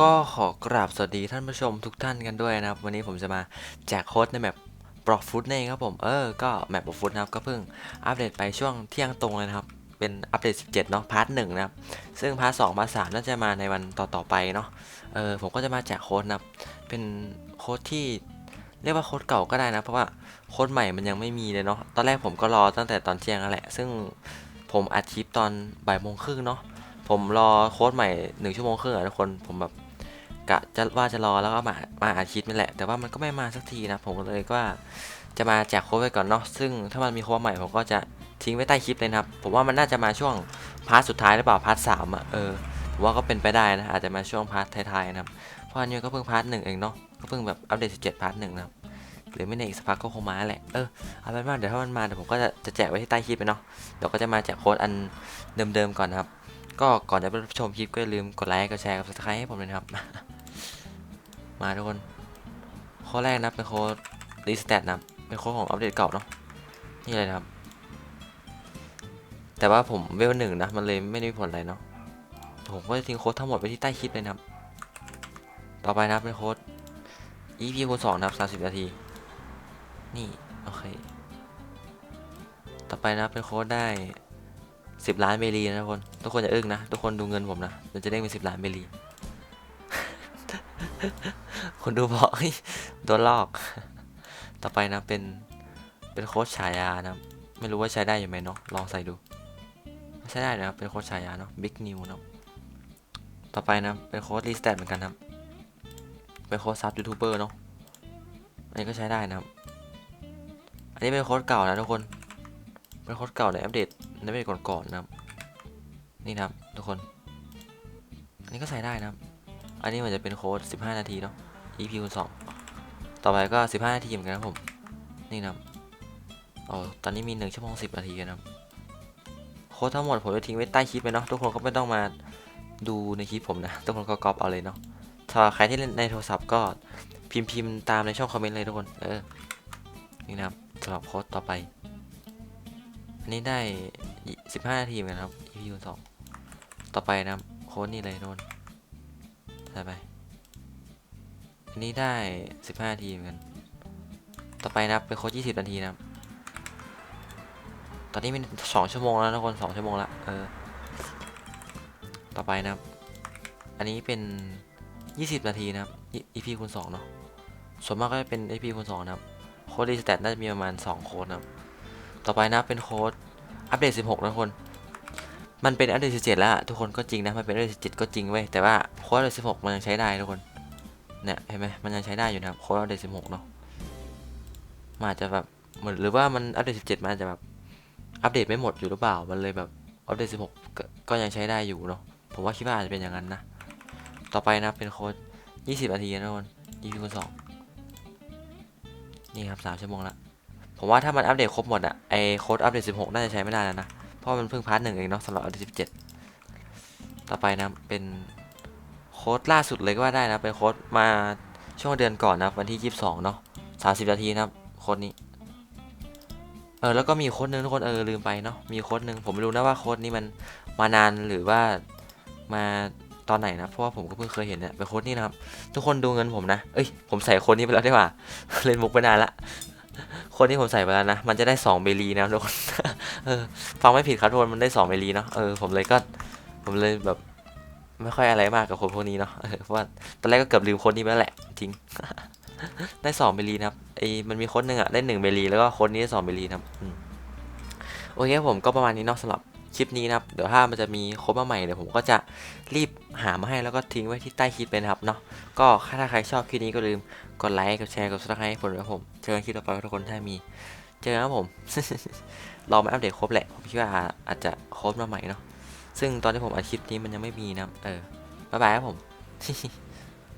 ก็ขอกราบสวัสดีท่านผู้ชมทุกท่านกันด้วยนะครับ วันนี้ผมจะมาแจกโค้ดในแมปบล็อกฟุตเองครับผม เออ ก็แมปบล็อกฟุตนะครับ ก็เพิ่งอัปเดตไปช่วงเที่ยงตรงเลยนะครับ เป็นอัปเดต 17 เนาะพาร์ทหนึ่งนะครับ ซึ่งพาร์ทสองพาร์ทสามน่าจะมาในวันต่อๆไปเนาะ เออ ผมก็จะมาแจกโค้ดนะครับ เป็นโค้ดที่เรียกว่าโค้ดเก่าก็ได้นะ เพราะว่าโค้ดใหม่มันยังไม่มีเลยเนาะ ตอนแรกผมก็รอตั้งแต่ตอนเที่ยงนั่นแหละ ซึ่งผมอัดคลิปตอนบ่ายโมงครึ่งเนาะ ผมรอโค้ดใหม่หนึ่งชั่วโมงครึ่งอะทุกคนผมแบบกะจะว่าจะรอแล้วก็มามาอาทิตย์นี่แหละ แต่ว่ามันก็ไม่มาสักทีนะ ผมเลยว่าจะมาแจกโค้ดไว้ก่อนเนาะซึ่งถ้ามันมีโค้ดใหม่ผมก็จะทิ้งไว้ใต้คลิปเลยนะครับ ผมว่ามันน่าจะมาช่วงพาร์ทสุดท้ายหรือเปล่าพาร์ทสามอะเออผมว่าก็เป็นไปได้นะอาจจะมาช่วงพาร์ทท้ายๆนะครับเพราะอันนี้ก็เพิ่งพาร์ทหนึ่งเองเนาะก็เพิ่งแบบอัปเดต17พาร์ทหนึ่งนะครับหรือไม่ในอีกสักพักก็คงมาแหละ เออ เอาเป็นว่าเดี๋ยวถ้ามันมาเดี๋ยวผมก็จะจะแจกไว้ที่ใต้คลิปไปเนาะ เดี๋ยวก็จะมาแจกโค้ดอันเดิมๆก่อนนะครับ ก็ก่อนจะไปรับชมคลิปก็อย่าลืมกดไลค์ กดแชร์กด subscribe ให้ผมเลยนะครับ มาทุกคน ข้อแรกนะเป็นโค้ดรีสแตทนะเป็นโค้ดของอัปเดตเก่าเนาะ นี่เลยนะครับ แต่ว่าผมเวลหนึ่งนะ มันเลยไม่ได้มีผลอะไรเนาะ ผมก็จะทิ้งโค้ดทั้งหมดไปที่ใต้คลิปเลยนะครับ ต่อไปนับเป็นโค้ด EP คูณสองนะครับสามสิบนาที นี่ โอเค ต่อไปนับเป็นโค้ดได้ สิบล้านเบลีนะทุกคน ทุกคนอย่าอึ้งนะ ทุกคนดูเงินผมนะมันจะได้เป็นสิบล้านเบลี คนดูบอกโดนลอก ต่อไปนะเป็น เป็นโค้ชฉายานะ ไม่รู้ว่าใช้ได้อยู่ไหมเนาะ ลองใส่ดู ใช้ได้นะครับ เป็นโค้ชฉายาเนาะ บิ๊กนิวนาะ ต่อไปนะ เป็นโค้ดรีสแตทเหมือนกันครับ เป็นโค้ดซับยูทูบเบอร์เนาะ อันนี้ก็ใช้ได้นะครับ อันนี้เป็นโค้ดเก่านะทุกคน เป็นโค้ดเก่าในอัปเดต ในเดตก่อนๆนะครับนี่นะครับทุกคน อันนี้ก็ใช้ได้นะครับ อันนี้มันจะเป็นโค้ด 15 นาทีเนาะ EP คูณ2ต่อไปก็ 15 นาทีเหมือนกันครับผม นี่นะครับอ๋อตอนนี้มี1ชั่วโมง10 นาทีกันนะครับ โค้ดทั้งหมดผมจะทิ้งไว้ใต้คลิปไปเนาะ ทุกคนก็ไม่ต้องมาดูในคลิปผมนะ ทุกคนก็ก๊อปเอาเลยเนาะ ถ้าใครที่เล่นในโทรศัพท์ก็พิมพ์พิมพ์ตามในช่องคอมเมนต์เลยทุกคน เออ นี่นะครับสำหรับโค้ดต่อไป อันนี้ได้ 15นาทีเหมือนกันครับ EP คูณ2ต่อไปนะครับโค้ดนี่เลยทุกคนใส่ไปอันนี้ได้15นาทีเหมือนกันต่อไปนะครับเป็นโค้ด20นาทีนะครับตอนนี้เป็น2ชั่วโมงแล้วทุกคน2ชั่วโมงละเออต่อไปนะครับ อันนี้เป็น20นาทีนะครับ EP คูณ2เนาะส่วนมากก็จะเป็น EP คูณ2นะครับโค้ดรีสแตทน่าจะมีประมาณ2โค้ดนะครับต่อไปนะเป็นโค้ด อัปเดต 16 นะทุกคน มันเป็นอัปเดต 17 แล้วอะทุกคนก็จริงนะ มันเป็นอัปเดต 17 ก็จริงเว้ย แต่ว่าโค้ดอัปเดต 16 มันยังใช้ได้ทุกคน เนี่ยเห็นไหมมันยังใช้ได้อยู่นะครับ โค้ดอัปเดต 16 เนาะมันอาจจะแบบเหมือนหรือว่ามันอัปเดต 17 มันอาจจะแบบอัปเดตไม่หมดอยู่หรือเปล่า มันเลยแบบอัปเดต 16 ก็ยังใช้ได้อยู่เนาะ ผมว่าคิดว่าอาจจะเป็นอย่างนั้นนะ ต่อไปนะเป็นโค้ด 20 นาทีนะทุกคนยี่สิบคูณ2นี่ครับ 3 ชั่วโมงละ ผมว่าถ้ามันอัปเดตครบหมดอะไอโค้ดอัปเดต 16 น่าจะใช้ไม่ได้แล้วนะ เพราะมันเพิ่งพาร์ทหนึ่งเองเนาะสำหรับอัปเดต 17 ต่อไปนะ เป็นโค้ดล่าสุดเลยก็ว่าได้นะ เป็นโค้ดมาช่วงเดือนก่อนนะวันที่ 22 เนาะ30 นาทีนะครับโค้ดนี้ เออแล้วก็มีโค้ดหนึงทุกคนเออลืมไปเนาะมีโค้ดหนึงผมไม่รู้นะว่าโค้ดนี้มันมานานหรือว่ามาตอนไหนนะ เพราะว่าผมก็เพิ่งเคยเห็นเนี่ยเป็นโค้ดนี้นะครับ ทุกคนดูเงินผมนะ เอ้ยผมใส่โค้ดนี้ไปแล้วได้ว่าเล่นมุกไปนานละ คนที่ผมใส่ไปแล้วนะ มันจะได้2เบลีนะทุกคนเออฟังไม่ผิดครับทุกคนมันได้2เบลีเนาะเออผมเลยก็ผมเลยแบบไม่ค่อยอะไรมากกับคนพวกนี้เนาะเพราะว่าตอนแรกก็เกือบลืมคนนี้ไปแล้วแหละจริง ได้2เบลีนะครับไอ้มันมีคนหนึ่งอะได้1เบลีแล้วก็คนนี้ได้2เบลีนะครับโอเคผมก็ประมาณนี้เนาะสำหรับ คลิปนี้นะครับ เดี๋ยวถ้ามันจะมีโค้ดมาใหม่เดี๋ยวผมก็จะรีบหามาให้แล้วก็ทิ้งไว้ที่ใต้คลิปเลยนะครับเนาะก็ถ้าใครชอบคลิปนี้ก็ลืมกดไลค์กดแชร์กดซับสไครต์ให้ผมด้วยผมเจอกันคลิปต่อไปทุกคนถ้ามี เจอกันครับผมรอมาอัปเดตครบแหละผมคิดว่าอาจจะครบมาใหม่เนาะซึ่งตอนที่ผมอัดคลิปนี้มันยังไม่มีนะเออบ๊ายบายครับผม